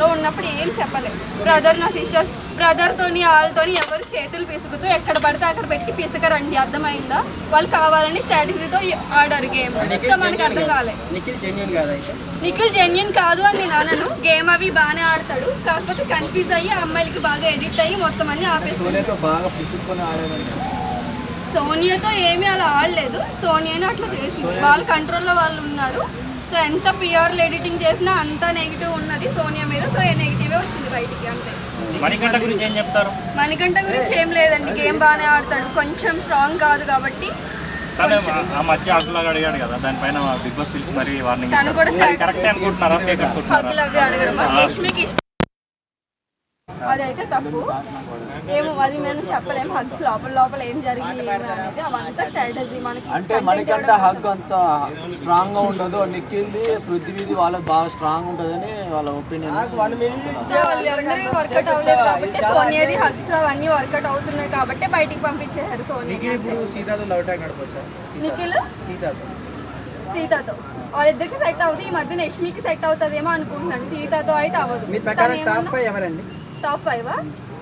లో ఉన్నప్పుడు ఏం చెప్పలేదు. బ్రదర్ నా సిస్టర్స్ బ్రదర్ తోని వాళ్ళతోని ఎవరు చేతులు పిసుకుతూ ఎక్కడ పడితే అక్కడ పెట్టి పిసకరండి. అర్థమైందా? వాళ్ళు కావాలని స్ట్రాటజీతో ఆడారు గేమ్. సో మనకు అర్థం కాలే. నిఖిల్ జెన్యున్ కాదా అని నేను అనను. గేమ్ అవి బాగానే ఆడతాడు. కాకపోతే కన్ఫ్యూజ్ అయ్యి అమ్మాయిలకి బాగా ఎడిట్ అయ్యి మొత్తం అన్ని ఆపేసి సోనియాతో ఏమీ అలా ఆడలేదు. సోనియాని అట్లా చేసింది. వాళ్ళ కంట్రోల్లో వాళ్ళు ఉన్నారు. సో ఎంత ప్యూర్ ఎడిటింగ్ చేసినా అంత నెగిటివ్ ఉన్నది సోనియా మీద సో నెగిటివే వచ్చింది బయటికి అంతే. మణికంఠ గురించి ఏం చెప్తారు? మణికంఠ గురించి ఏం లేదండి గేమ్ బాగానే ఆడతాడు కొంచెం స్ట్రాంగ్ కాదు కాబట్టి. ఆ- మధ్య హక్కులాగా అడిగాడు కదా దానిపైన బిగ్ బాస్ పిలిచి మరి వార్నింగ్ తను కూడా స్టార్ట్ కరెక్టే అనుకుంటున్నారా? అడగడం ఇష్టం అదైతే తప్పు. ఏమో అది మేము చెప్పలేము హక్స్ లోపల లోపల ఏం జరిగింది ఏమి అనేది అవంతా స్ట్రాటజీ. మనకి అంటే మనకంటే హగ్ అంత స్ట్రాంగ్గా ఉండదు. నిఖిల్ది పృథ్వీది వాళ్ళకి బాగా స్ట్రాంగ్ ఉంటుందని వాళ్ళ ఒపీనియన్. వాళ్ళందరూ వర్కౌట్ అవ్వలేదు కాబట్టి సోనియాది హగ్స్ అవన్నీ వర్కౌట్ అవుతున్నాయి కాబట్టి బయటికి పంపించేశారు సోనియా నిఖిల్ సీతాతో వాళ్ళిద్దరికి సెట్ అవుతుంది. ఈ మధ్య యష్మికి సెట్ అవుతుందేమో అనుకుంటున్నాను. సీతతో అయితే అవ్వదు. మీ ప్రకారం టాప్ ఫైవ్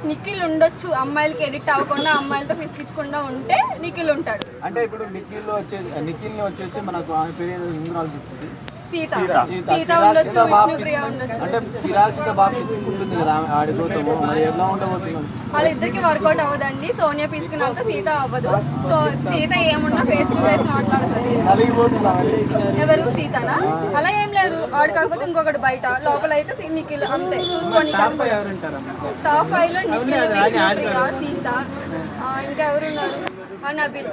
నిఖిల్ ఉండొచ్చు. అమ్మాయిలకి ఎడిట్ అవ్వకుండా అమ్మాయిలతో పిసికించకుండా ఉంటే నిఖిల్ ఉంటాడు. అంటే ఇప్పుడు నిఖిల్ వచ్చేసి నిఖిల్ని వచ్చేసి మనకు ఆమె పేరు ఇంద్రాలు చెప్తుంది. సీత. సీత. సీత ఉండొచ్చు సీత బాగా విష్ణుప్రియ ఉండొచ్చు. అంటే ఫిరాసిగా బాగా పిసుకుంటుంది కదా ఆమె ఆడిపోతాము మరి ఎలా ఉండబోతున్నాం వాళ్ళిద్దరికి వర్కౌట్ అవ్వదండి. సోనియా పిసుకున్నంత సీత అవ్వదు. సో సీత ఏమున్నా ఫేస్ టు ఫేస్ మాట్లాడుతుంది. ఎవరు? సీతనా? అలా ఏం లేదు. ఆడు కాకపోతే ఇంకొకటి బయట. లోపల అయితే నిఖిల్ అంతే. చూసుకోండి టాప్ ఫైవ్లో నిఖిల్ విష్ణుప్రియ సీత. ఇంకా ఎవరున్నారు ఆ, నబిల్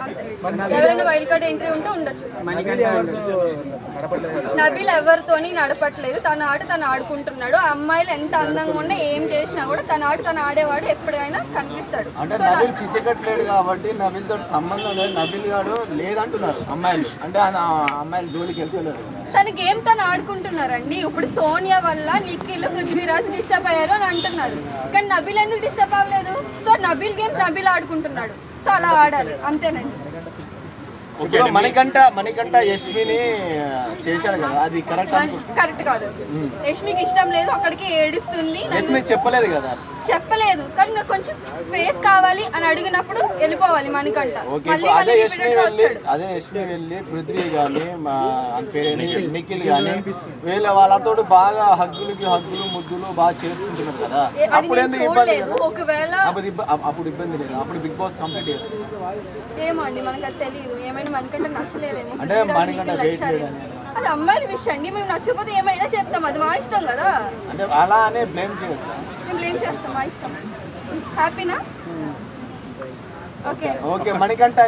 ఎవరైనా వైల్డ్ కార్డ్ ఎంట్రీ ఉంటే ఉండొచ్చు. నబిల్ ఎవరితోని నడపట్లేదు. తన ఆట తను ఆడుకుంటున్నాడు. ఆ అమ్మాయిలు ఎంత అందంగా ఉన్నా ఏం చేసినా కూడా తన ఆట తను ఆడేవాడు ఎప్పుడైనా కనిపిస్తాడు. అంటే నబిల్ కాబట్టి నబిల్ తోటి సంబంధం లేదు. నబిల్ గాడు లేదంటున్నారు అమ్మాయిలు. అంటే ఆయన అమ్మాయిలు జోలికి వెళ్తలేరు. తన గేమ్ తను ఆడుకుంటున్నారండి? ఇప్పుడు సోనియా వల్ల నిఖిల్ పృథ్వీరాజ్ డిస్టర్బ్ అయ్యారు అని అంటున్నారు. కానీ నబిల్ ఎందుకు డిస్టర్బ్ అవ్వలేదు? సో నబిల్ గేమ్ నబిల్ ఆడుకుంటున్నాడు. సో అలా ఆడాలి. అంతేనండి. ఇప్పుడు మణికంఠ మణికంఠ యశ్విని చేశాడు కదా అది కరెక్ట్ కరెక్ట్ కాదు. యష్మికి ఇష్టం లేదు అక్కడికి ఏడుస్తుంది యశ్మి చెప్పలేదు కదా. చెప్పలేదు కానీ నాకు కొంచెం స్పేస్ కావాలి అని అడిగినప్పుడు వెళ్ళిపోవాలి మనకంట అదే గా వెళ్ళి అదే యశ్మి వెళ్ళి పృథ్వీ కానీ మా నిఖిల్. కానీ వీళ్ళ వాళ్ళతో బాగా హగ్గులకి హగ్గులు ముద్దులు బాగా చేసుకుంటున్నారు కదా. అప్పుడు ఎందుకు ఇబ్బంది ఒకవేళ అప్పుడు ఇబ్బ- అప్- అప్పుడు ఇబ్బంది లేదు. అప్పుడు బిగ్ బాస్ కంప్లీట్ చేస్తారు ఏమో అండి మనకు అది తెలియదు ఏమైనా మనకంటే నచ్చలేదేమో అంటే మనకంటే. అది అమ్మాయిల విషయం అండి మేము నచ్చకపోతే ఏమైనా చెప్తాం. అది మా ఇష్టం కదా. అంటే అలా అనే బ్లేమ్ చేయొచ్చు? మేము బ్లేమ్ చేస్తాం. మా ఇష్టం. హ్యాపీనా ఓకే ఓకే మణికంఠ